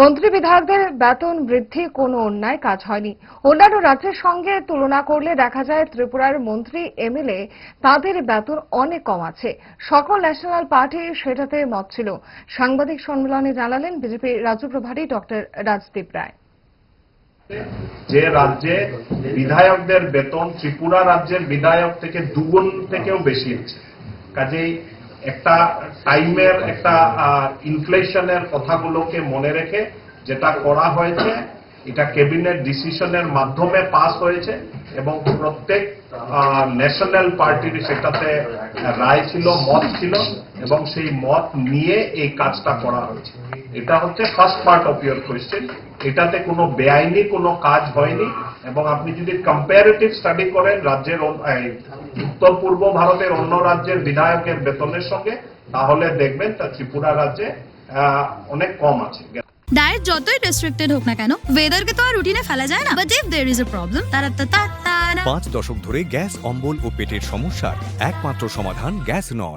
মন্ত্রী বিধায়কদের বেতন বৃদ্ধি, কোনো অন্যায় কাজ হয়নি। অন্যান্য রাজ্যের সঙ্গে তুলনা করলে দেখা যায় ত্রিপুরার মন্ত্রী এমএলএ তাদের বেতন অনেক কম আছে। সকল ন্যাশনাল পার্টি সেটাতে মত ছিল। সাংবাদিক সম্মেলনে জানালেন বিজেপি রাজ্য প্রভারী ডক্টর রাজদীপ রায়। যে রাজ্যে বিধায়কদের বেতন ত্রিপুরা রাজ্যের বিধায়ক থেকে দুগুণ থেকেও বেশি কাজেই একটা টাইমের একটা ইনফ্লেশনের কথাগুলোকে মনে রেখে যেটা করা হয়েছে, এটা ক্যাবিনেট ডিসিশনের মাধ্যমে পাস হয়েছে এবং প্রত্যেক ন্যাশনাল পার্টির সেটাতে রায় ছিল, মত ছিল এবং সেই মত নিয়ে এই কাজটা করা হয়েছে। এটা হচ্ছে first part of your question এটাতে কোনো বেআইনি কোনো কাজ হয়নি এবং আপনি যদি কম্পারেটিভ স্টাডি করেন রাজ্যের উত্তর পূর্ব ভারতের অন্য রাজ্যের বিধায়কের বেতনের সঙ্গে তাহলে দেখবেন তা ত্রিপুরা রাজ্যে আহ, অনেক কম আছে। ডায়েট যতই রেস্ট্রিক্টেড হোক না কেন ওয়েদারকে তো আর রুটিনে ফেলা যায় না। But if there is a problem তারা তা তা তা। পাঁচ দশক ধরে গ্যাস অম্বল ও পেটের সমস্যার একমাত্র সমাধান গ্যাস নল।